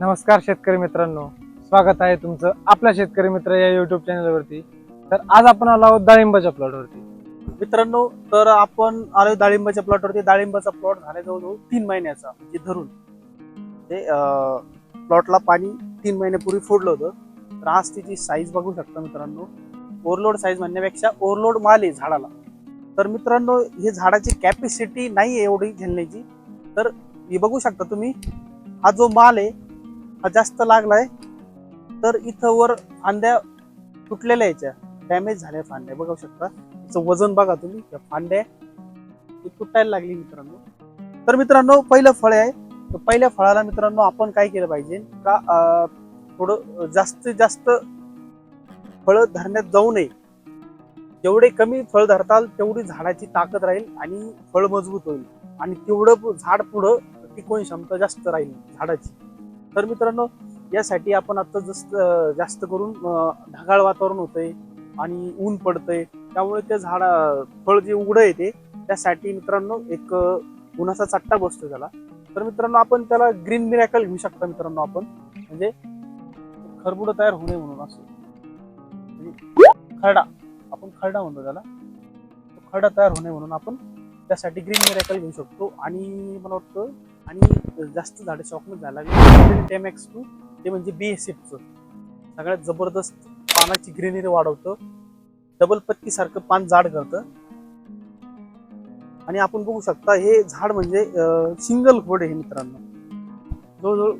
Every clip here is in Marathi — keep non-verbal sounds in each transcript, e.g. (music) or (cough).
नमस्कार शेतकरी मित्रांनो. स्वागत आहे तुमचं आपला शेतकरी मित्र या युट्यूब चॅनलवरती तर आज आपण आलो आहोत डाळिंबाच्या प्लॉटवरती मित्रांनो तर आपण आलो डाळिंबाच्या प्लॉटवरती डाळिंबाचा प्लॉट झाला जवळजवळ तीन महिन्याचा म्हणजे धरून. म्हणजे, ते प्लॉटला पाणी तीन महिन्यापूर्वी फोडलं होतं. तर आज तिची साईज बघू शकता मित्रांनो. ओव्हरलोड साईज म्हणण्यापेक्षा ओव्हरलोड माल आहे झाडाला. तर मित्रांनो हे झाडाची कॅपॅसिटी नाही आहे एवढी झेलण्याची. तर हे बघू शकता तुम्ही हा जो माल आहे हा जास्त लागलाय. तर इथं वर फांद्या तुटलेल्या याच्या. डॅमेज झाल्या फांद्या. बघू शकता. त्याचं वजन बघा तुम्ही. त्या फांद्या तुटायला लागली मित्रांनो. तर मित्रांनो पहिलं फळ आहे. तर पहिल्या फळाला मित्रांनो आपण काय केलं पाहिजे? का थोडं जास्तीत जास्त फळं धरण्यात जाऊ नये. जेवढे कमी फळ धरताल तेवढी झाडाची ताकद राहील आणि फळ मजबूत होईल. आणि तेवढं झाड पुढं टिकवून क्षमता जास्त राहील झाडाची. तर मित्रांनो यासाठी आपण आता जास्त जास्त करून ढगाळ वातावरण होतंय आणि ऊन पडतंय. त्यामुळे त्या झाडा फळ जे उघडं येते त्यासाठी मित्रांनो एक उन्हाचा चट्टा बसतो त्याला. तर मित्रांनो आपण त्याला ग्रीन मिरॅकल घेऊ शकता मित्रांनो आपण. म्हणजे खरबुड तयार होऊ नये म्हणून असं. म्हणजे खरडा आपण खरडा म्हणतो त्याला. खरडा तयार होणे म्हणून आपण त्यासाठी ग्रीन मिरॅकल घेऊ शकतो. आणि मला वाटतं आणि जास्त झाडं शॉकमध्ये झाला टेमॅक्स टू ते म्हणजे बी एस एफचं सगळ्यात जबरदस्त पानाची ग्रीनरी वाढवतं. डबल पत्ती सारखं पान जाड करतं. आणि आपण बघू शकता हे झाड म्हणजे सिंगल खोड आहे मित्रांनो. जवळजवळ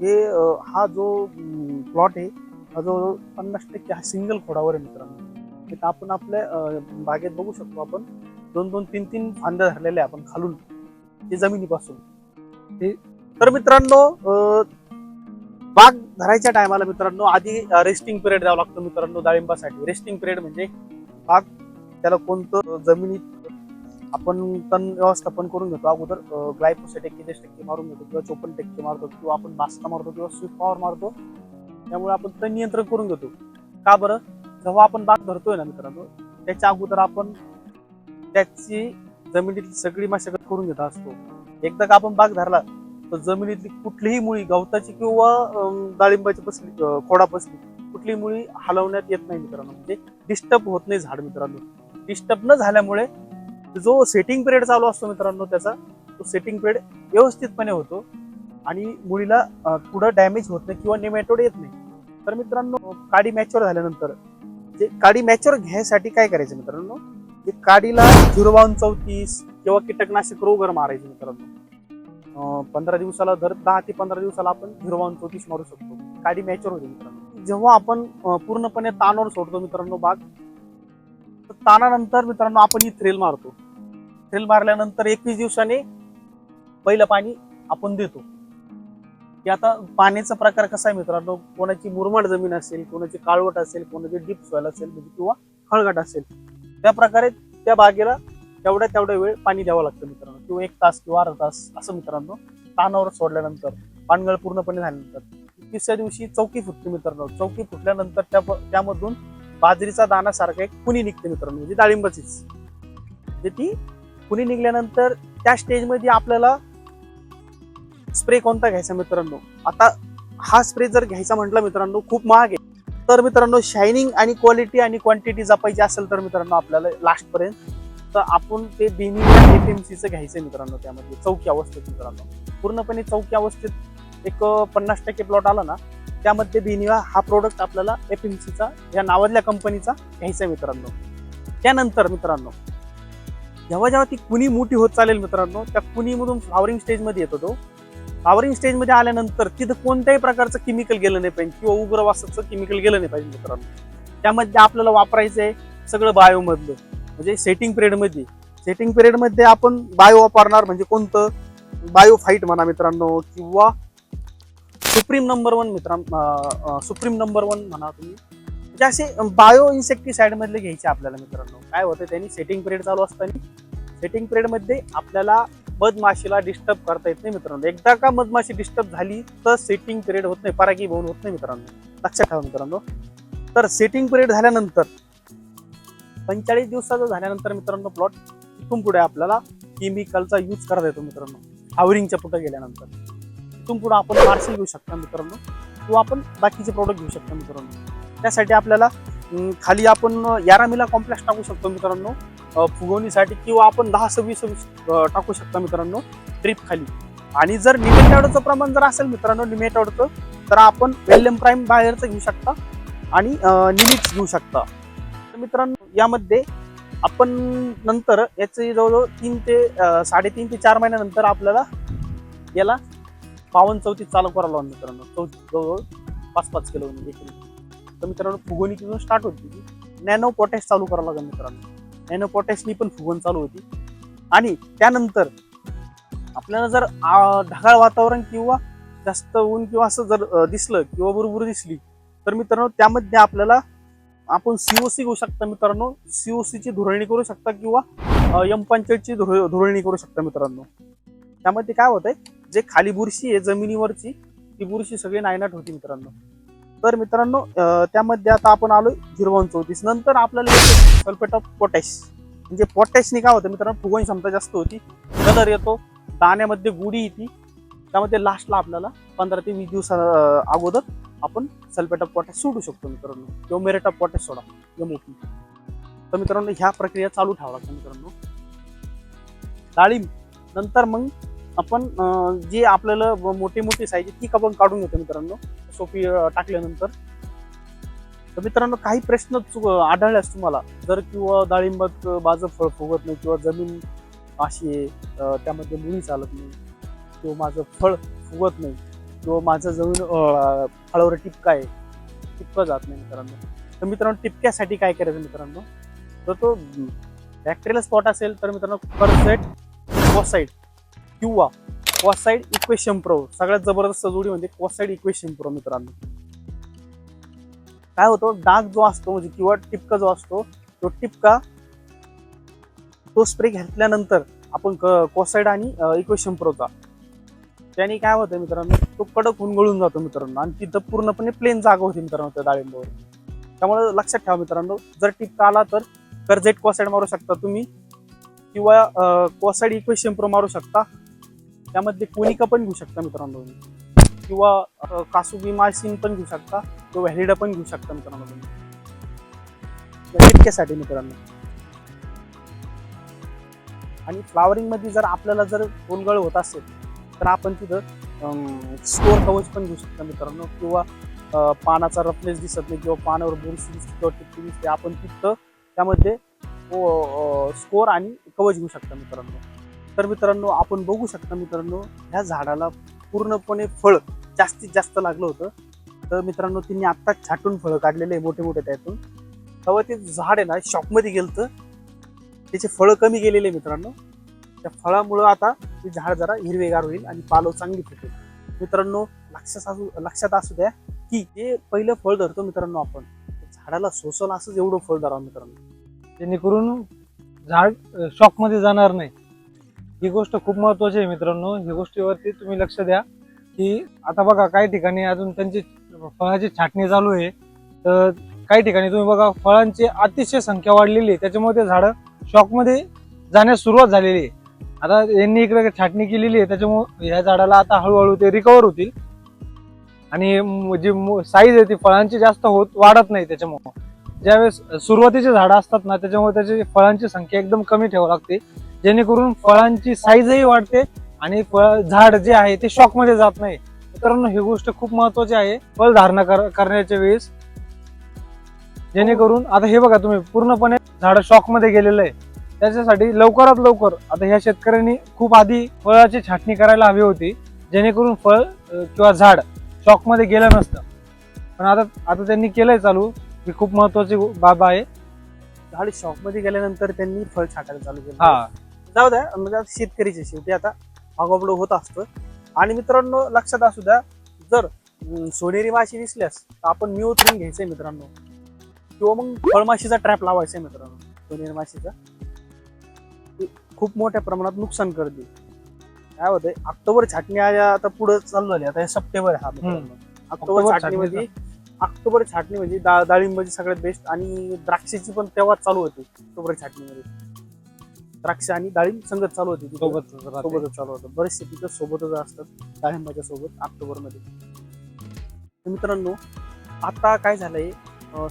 हे हा जो प्लॉट आहे हा जवळजवळ पन्नास टक्के हा सिंगल खोडावर आहे मित्रांनो. तिथं आपण आपल्या बागेत बघू शकतो आपण. दोन दोन तीन तीन फांद्या धरलेल्या आपण खालून ते जमिनीपासून. तर मित्रांनो बाग धरायच्या टायमाला मित्रांनो आधी रेस्टिंग पिरियड द्यावा लागतो मित्रांनो डाळिंबासाठी. रेस्टिंग पिरियड म्हणजे बाग त्याला कोणतं जमिनीत आपण तण व्यवस्थापन करून घेतो. अगोदर ग्लायफोसेट एक्केचाळीस टक्के मारून घेतो किंवा चोपन्न टक्के मारतो किंवा आपण बास्ता मारतो किंवा स्वीट पॉवर मारतो. त्यामुळे आपण तण नियंत्रण करून घेतो. का बरं? जेव्हा आपण बाग धरतोय ना मित्रांनो त्याच्या अगोदर आपण त्याची जमिनीतली सगळी मशागत करून घेत असतो. एकदा का आपण बाग धरला तर जमिनीतली कुठलीही मुळी गवताची किंवा डाळिंबाची पसली खोडा पसली कुठलीही मुळी हलवण्यात येत नाही मित्रांनो. म्हणजे डिस्टर्ब होत नाही झाड मित्रांनो. डिस्टर्ब न झाल्यामुळे जो सेटिंग पिरियड चालू असतो मित्रांनो त्याचा तो सेटिंग पिरियड व्यवस्थितपणे होतो आणि मुळीला पुढं डॅमेज होत नाही किंवा नेमॅटोड येत नाही. तर मित्रांनो काडी मॅच्युअर झाल्यानंतर जे काडी मॅच्युअर घ्यायसाठी काय करायचं मित्रांनो? जे काडीला झिरो बावन चौतीस किंवा कीटकनाशक रोगर मारायचे मित्रांनो? पंधरा दिवसाला दर दहा ते पंधरा दिवसाला आपण झिरो चोतीस मारू शकतो. काडी मॅचर होते मित्रांनो. जेव्हा आपण पूर्णपणे ताणावर सोडतो मित्रांनो बाग तर ताणानंतर मित्रांनो आपण ही थ्रेल मारतो. थ्रेल मारल्यानंतर एकवीस दिवसाने पहिलं पाणी आपण देतो. की आता पाण्याचा प्रकार कसा आहे मित्रांनो? कोणाची मुरमाड जमीन असेल कोणाची काळवट असेल कोणाची डीप सॉइल असेल म्हणजे किंवा खळगट असेल. त्या प्रकारे त्या बागेला तेवढ्या तेवढ्या वेळ पाणी द्यावं लागतं मित्रांनो. किंवा एक तास किंवा अर्धा तास असं मित्रांनो तानावर सोडल्यानंतर पानगळ पूर्णपणे झाल्यानंतर. तिसऱ्या दिवशी चौकी फुटते मित्रांनो. चौकी फुटल्यानंतर त्या त्यामधून बाजरीचा दाना सारखा एक कुणी निघते मित्रांनो म्हणजे डाळिंबाचीच. म्हणजे ती कुणी निघल्यानंतर त्या स्टेजमध्ये आपल्याला स्प्रे कोणता घ्यायचा मित्रांनो? आता हा स्प्रे जर घ्यायचा म्हटलं मित्रांनो खूप महाग आहे. तर मित्रांनो शायनिंग आणि क्वालिटी आणि क्वांटिटी जपायची असेल तर मित्रांनो आपल्याला लास्टपर्यंत तर आपण ते बेनिया एफ एम सीचं घ्यायचं मित्रांनो त्यामध्ये चौकी अवस्थेत मित्रांनो. पूर्णपणे चौकी अवस्थेत एक पन्नास टक्के प्लॉट आला ना त्यामध्ये बेनिवा हा प्रोडक्ट आपल्याला एफ एम सीचा या नावातल्या कंपनीचा घ्यायचा आहे मित्रांनो. त्यानंतर मित्रांनो जेव्हा जेव्हा ती कुणी मोठी होत चालेल मित्रांनो त्या कुणीमधून फ्लावरिंग स्टेजमध्ये येतो तो. फ्लावरिंग स्टेजमध्ये आल्यानंतर तिथं कोणत्याही प्रकारचं केमिकल गेलं नाही पाहिजे किंवा उग्रवासाचं केमिकल गेलं नाही पाहिजे मित्रांनो. त्यामध्ये आपल्याला वापरायचं आहे सगळं बायोमधलं म्हणजे सेटिंग पिरियडमध्ये सेटिंग पिरियडमध्ये आपण बायो वापरणार म्हणजे कोणतं? बायो फाईट म्हणा मित्रांनो किंवा सुप्रीम नंबर वन मित्र सुप्रीम नंबर वन म्हणा तुम्ही. म्हणजे असे बायो इन्सेक्टिसाईडमधले घ्यायचे आपल्याला मित्रांनो. काय होतं त्यांनी सेटिंग पिरियड चालू असताना सेटिंग पिरियडमध्ये आपल्याला मधमाशीला डिस्टर्ब करता येत नाही मित्रांनो. एकदा का मधमाशी डिस्टर्ब झाली तर सेटिंग पिरियड होत नाही परागी होत नाही मित्रांनो. लक्षात ठेवा मित्रांनो. तर सेटिंग पिरियड झाल्यानंतर पंचेचाळीस दिवसाचं झाल्यानंतर मित्रांनो प्लॉट इथून पुढे आपल्याला केमिकलचा यूज करता येतो मित्रांनो. हावरिंगच्या पुढे गेल्यानंतर. इथून पुढे आपण मार्शल घेऊ शकता मित्रांनो. किंवा आपण बाकीचे प्रोडक्ट घेऊ शकता मित्रांनो. त्यासाठी आपल्याला खाली आपण यारामीला कॉम्प्लेक्स टाकू शकतो मित्रांनो. फुगवणीसाठी किंवा आपण दहा सव्वीस सव्वीस टाकू शकता मित्रांनो ट्रिप खाली. आणि जर निमेटॉडचं प्रमाण जर असेल मित्रांनो निमेटॉडचं तर आपण वेल्यम प्राईम बाहेरचं घेऊ शकता आणि निमिक्स घेऊ शकता. तर मित्रांनो यामध्ये आपण नंतर याचे जवळजवळ तीन ते साडेतीन ते चार महिन्यानंतर आपल्याला याला पावन चौथी चालू करावं लागणार मित्रांनो. चौथी जवळजवळ पाच पाच किलो म्हणजे देखील तर मित्रांनो फुगोनी तिथून स्टार्ट होती. नॅनो पोटॅश चालू करावं लागेल मित्रांनो. नॅनो पोटॅशनी पण फुगवण चालू होती. आणि त्यानंतर आपल्याला जर ढगाळ वातावरण किंवा जास्त ऊन किंवा असं जर दिसलं किंवा बरोबर दिसली तर मित्रांनो त्यामध्ये आपल्याला आपण सीओसी घेऊ शकता मित्रांनो. सीओसीची धुरळणी करू शकता किंवा एम पंचायतची धुरळणी करू शकता मित्रांनो. त्यामध्ये काय होतंय जे खाली बुरशी आहे जमिनीवरची ती बुरशी सगळी नायनाट होती मित्रांनो. तर मित्रांनो त्यामध्ये आता आपण आलो झिरो चौतीस. नंतर आपल्याला सल्फेट ऑफ पोटॅश. म्हणजे पोटॅशनी काय होतं मित्रांनो फुगवण क्षमता जास्त होती. कलर येतो दाण्यामध्ये गुढी येते. त्यामध्ये लास्टला आपल्याला पंधरा ते वीस दिवसा अगोदर आपण सल्फेट ऑफ पोटॅश सोडू शकतो मित्रांनो. किंवा मेरेट ऑफ पोटॅश सोडा एमओपी तर मित्रांनो ह्या प्रक्रिया चालू ठेवा लागतो मित्रांनो. डाळिंब नंतर मग आपण जे आपल्याला मोठी मोठी साईज ती आपण काढून घेतो मित्रांनो सोपी टाकल्यानंतर. तर मित्रांनो काही प्रश्न आढळल्यास तुम्हाला जर किंवा डाळिंबात माझं फळ फुगत नाही किंवा जमीन अशी आहे त्यामध्ये मुळी चालत नाही किंवा माझं फळ फुगत नाही किंवा माझं जमीन फळावर टिपका आहे टिपकं जात नाही मित्रांनो. तर मित्रांनो टिपक्यासाठी काय करायचं मित्रांनो? तर तो बॅक्टेरियल स्पॉट असेल तर मित्रांनो परसेट कोसाईड किंवा कोसाईड इक्वेशन प्रो. सगळ्यात जबरदस्त जोडी म्हणजे कोसाईड इक्वेशन प्रो मित्रांनो. काय होतो? डाग जो असतो म्हणजे किंवा टिपका जो असतो तो टिपका तो स्प्रे घेतल्यानंतर आपण कोसाईड आणि इक्वेशन प्रोचा. त्याने काय होतं मित्रांनो तो कडक होऊन गळून जातो मित्रांनो. आणि तिथं पूर्णपणे प्लेन जागा होती मित्रांनो त्या डाळिंबावर. त्यामुळे लक्षात ठेवा मित्रांनो जर टिपका आला तर कर्जेट कोसाईड मारू शकता तुम्ही किंवा कोसाईड इक्वेशन प्रो मारू शकता. त्यामध्ये कोनिका पण घेऊ शकता मित्रांनो. किंवा कासुबी मायसिन पण घेऊ शकता किंवा व्हॅलिडा पण घेऊ शकता मित्रांनो तुम्ही. टिपक्यासाठी मित्रांनो. आणि फ्लावरिंगमध्ये जर आपल्याला जर गोलगळ होत असेल तर आपण तिथं स्टोर कवच पण घेऊ शकता मित्रांनो. किंवा पानाचा रफनेस दिसत नाही किंवा पानावर बुरशी दिसते किंवा टिपकी दिसते आपण तिथं त्यामध्ये स्कोर आणि कवच घेऊ शकता मित्रांनो. तर मित्रांनो आपण बघू शकता मित्रांनो ह्या झाडाला पूर्णपणे फळ जास्तीत जास्त लागलं होतं. तर मित्रांनो त्यांनी आत्ता छाटून फळं काढलेले आहे मोठे मोठे त्यातून. तेव्हा ते झाड आहे ना शॉपमध्ये गेलं तर त्याचे फळं कमी गेलेले आहे मित्रांनो. त्या फळामुळं आता ते झाड जरा हिरवेगार होईल आणि पालव चांगली फुटेल. मित्रांनो लक्षात असू लक्षात असू द्या की जे पहिलं फळ धरतो मित्रांनो आपण झाडाला सोसल असंच एवढं फळ धरावं मित्रांनो. जेणेकरून झाड शॉकमध्ये जाणार नाही. ही गोष्ट खूप महत्वाची आहे मित्रांनो. ही गोष्टीवरती तुम्ही लक्ष द्या की आता बघा काही ठिकाणी अजून त्यांची फळाची छाटणी चालू आहे. तर काही ठिकाणी तुम्ही बघा फळांची अतिशय संख्या वाढलेली आहे. त्याच्यामुळे ते झाडं शॉकमध्ये जाण्यास सुरुवात झालेली आहे. आता यांनी इकडे छाटणी केलेली आहे त्याच्यामुळे ह्या झाडाला आता हळूहळू ते रिकवर होतील. आणि जी साईज आहे ती फळांची जास्त होत वाढत नाही त्याच्यामुळे. ज्यावेळेस सुरुवातीचे झाडं असतात ना त्याच्यामुळे त्याची फळांची संख्या एकदम कमी ठेवावी लागते. जेणेकरून फळांची साईजही वाढते आणि फळ झाड जे आहे ते शॉकमध्ये जात नाही. मित्रांनो ही गोष्ट खूप महत्वाची आहे फळ धारणा कर- करण्याच्या वेळेस. जेणेकरून आता हे बघा तुम्ही पूर्णपणे झाड शॉकमध्ये गेलेलं आहे. त्याच्यासाठी लवकरात लवकर आता ह्या शेतकऱ्यांनी खूप आधी फळाची छाटणी करायला हवी होती जेणेकरून फळ किंवा झाड शॉकमध्ये गेलं नसतं. पण आता आता त्यांनी केलंय चालू ही खूप महत्वाची बाब आहे. झाड शॉपमध्ये गेल्यानंतर त्यांनी फळ छाटायला चालू केलं. हा. जाऊ द्या म्हणजे शेतकरीचे शेवटी आता आगोबडो होत असतं. आणि मित्रांनो लक्षात असू द्या जर सोनेरी माशी दिसल्यास तर आपण मिओथ्रीन घ्यायचंय मित्रांनो. किंवा मग फळमाशीचा ट्रॅप लावायचा आहे मित्रांनो सोनेरी माशीचा. खूप मोठ्या प्रमाणात नुकसान करते. काय होतंय ऑक्टोबर छाटणी आता पुढे चालू झाली. आता हे सप्टेंबर हा ऑक्टोबर ऑक्टोबर छाटणीमध्ये ऑक्टोबर छाटणी म्हणजे डा- डाळिंबाची सगळ्यात बेस्ट आणि द्राक्षाची पण तेव्हाच चालू होती ऑक्टोबर छाटणीमध्ये. द्राक्ष आणि डाळिंब संगत चालू होती. सोबत. सोबतच चालू होतं. बरेचसे पिकं सोबतच असतात डाळिंबाच्या सोबत ऑक्टोबरमध्ये तर मित्रांनो आता काय झालंय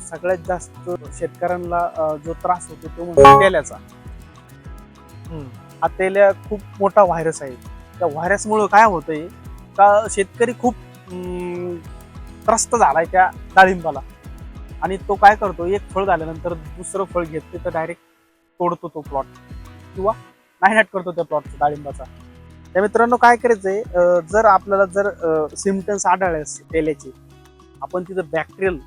सगळ्यात जास्त शेतकऱ्यांना जो त्रास होतो तो म्हणजे तेल्याचा आतेल्या हा तेल्या खूप मोठा व्हायरस आहे. त्या व्हायरसमुळं काय होतंय? का शेतकरी खूप त्रस्त झालाय त्या डाळिंबाला. आणि तो काय करतो? एक फळ झाल्यानंतर दुसरं फळ घेतले तर डायरेक्ट तोडतो तो प्लॉट किंवा नायनाट करतो त्या प्लॉटचा डाळिंबाचा. त्या मित्रांनो काय करायचंय? जर आपल्याला जर सिमटम्स आढळले तेल्याचे आपण तिथं बॅक्टेरियल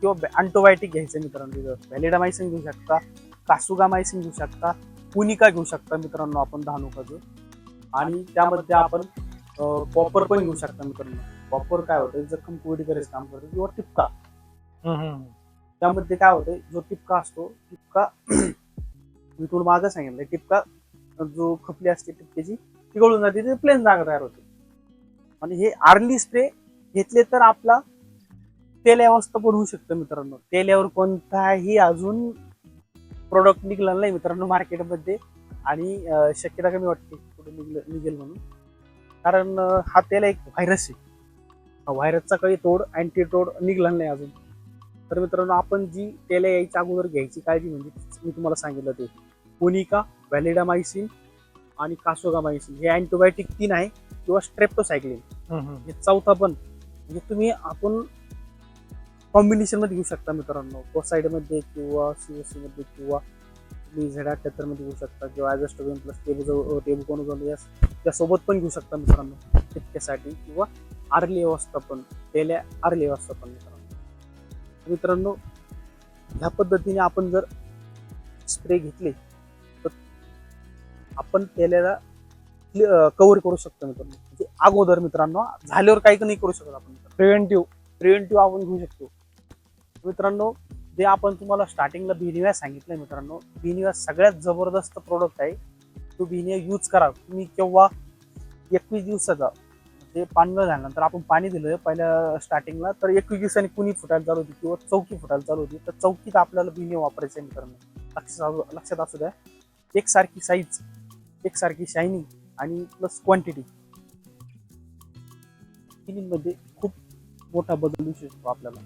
किंवा अँटोबायोटिक घ्यायचं मित्रांनो. तिथं व्हॅलिडामायसिन घेऊ शकता कासुगामायसिन घेऊ शकता पुनिका घेऊ शकता मित्रांनो आपण धानुकाचं? आणि त्यामध्ये आपण कॉपर पण घेऊ शकता मित्रांनो. कॉपर काय होतं? जखम कोविड करायचं काम करतं किंवा टिपका. त्यामध्ये काय होतंय जो टिपका असतो टिपका (clears throat) मी तुला मागं सांगितलं टिपका जो खपली असते टिपक्याची ती गळून जाते ते प्लेन जागा तयार होते. आणि हे आर्ली स्प्रे घेतले तर आपला तेल अवस्था पण होऊ शकतं मित्रांनो. तेल्यावर कोणताही अजून प्रोडक्ट निघाला नाही मित्रांनो मार्केटमध्ये आणि शक्यता कमी वाटते कुठे निघलं निघेल म्हणून. कारण हा तेल एक व्हायरस आहे. व्हायरसचा काही तोड अँटीटोड निघाला नाही अजून. तर मित्रांनो आपण जी तेल यायच्या अगोदर घ्यायची काळजी म्हणजे मी तुम्हाला सांगितलं ते. कोनिका व्हॅलिडामायसिन आणि कासोगामायसिन. हे अँटीबायोटिक तीन आहे किंवा स्ट्रेप्टोसायक्लिन. हे चौथा पण. म्हणजे तुम्ही आपण कॉम्बिनेशनमध्ये घेऊ शकता मित्रांनो. कोसाईड साईडमध्ये किंवा एस सीमध्ये किंवा तुम्ही झेड अठ्ठ्याहत्तरमध्ये घेऊ शकता किंवा ॲजस्टोबिन प्लस टेबू झालं या त्यासोबत पण घेऊ शकता मित्रांनो. तितक्यासाठी किंवा आर्ली व्यवस्थापन केल्या आर्ली व्यवस्थापन मित्रांनो. मित्रांनो ह्या पद्धतीने आपण जर स्प्रे घेतले तर आपण तेल्याला कव्हर करू शकतो मित्रांनो. म्हणजे अगोदर मित्रांनो झाल्यावर काही नाही करू शकत आपण. प्रिव्हेंटिव्ह प्रिव्हेंटिव्ह आपण घेऊ शकतो. मित्रांनो जे आपण तुम्हाला स्टार्टिंगला बिनिव्या सांगितलं मित्रांनो बिनिव्या सगळ्यात जबरदस्त प्रोडक्ट आहे. तो बिनिया यूज करा. तुम्ही केव्हा एकवीस दिवसाचा ते पाणी झाल्यानंतर आपण पाणी दिलं पहिल्या स्टार्टिंगला तर एकवीस दिवसांनी कुणी फुटायला चालू होती किंवा चौकी फुटायला चालू होती तर चौकीत आपल्याला बिने वापरायचं आहे मित्रांनो. लक्षात लक्षात असू द्या. एकसारखी साईज एकसारखी शायनिंग आणि प्लस क्वांटिटी मध्ये खूप मोठा बदल दिसू शकतो आपल्याला.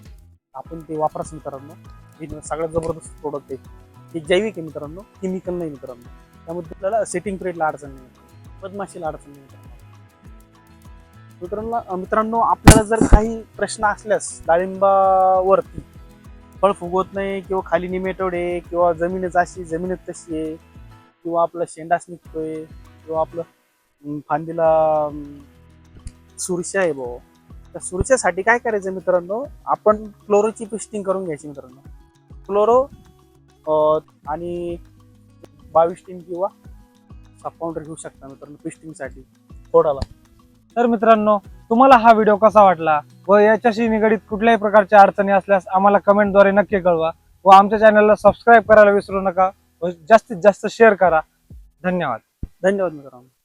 आपण ते वापराच मित्रांनो. हे सगळ्यात जबरदस्त प्रोडक्ट आहे. हे जैविक आहे मित्रांनो. केमिकल नाही मित्रांनो. त्यामध्ये आपल्याला सेटिंग पिरियडला अडचण नाही मधमाशीला अडचण नाही मित्रांनो मित्रांनो आपल्याला जर काही प्रश्न असल्यास डाळिंबावरती फळ फुगवत नाही किंवा खाली निमेटोड आहे किंवा जमीनच अशी जमीनच तशी आहे किंवा आपला शेंडाच निघतोय किंवा आपलं फांदीला सुरशा आहे भाऊ. तर सुरक्षेसाठी काय करायचं मित्रांनो? आपण क्लोरोची पिस्टिंग करून घ्यायची मित्रांनो. क्लोरो आणि बावीस टीम किंवा सब पावडर घेऊ शकता मित्रांनो पिस्टिंगसाठी थोडाला. तर मित्रांनो तुम्हाला हा व्हिडिओ कसा वाटला व याच्याशी निगडीत कुठल्याही प्रकारच्या अडचणी असल्यास आम्हाला कमेंटद्वारे नक्की कळवा व आमच्या चॅनलला सबस्क्राईब करायला विसरू नका व जास्तीत जास्त शेअर करा. धन्यवाद. धन्यवाद मित्रांनो.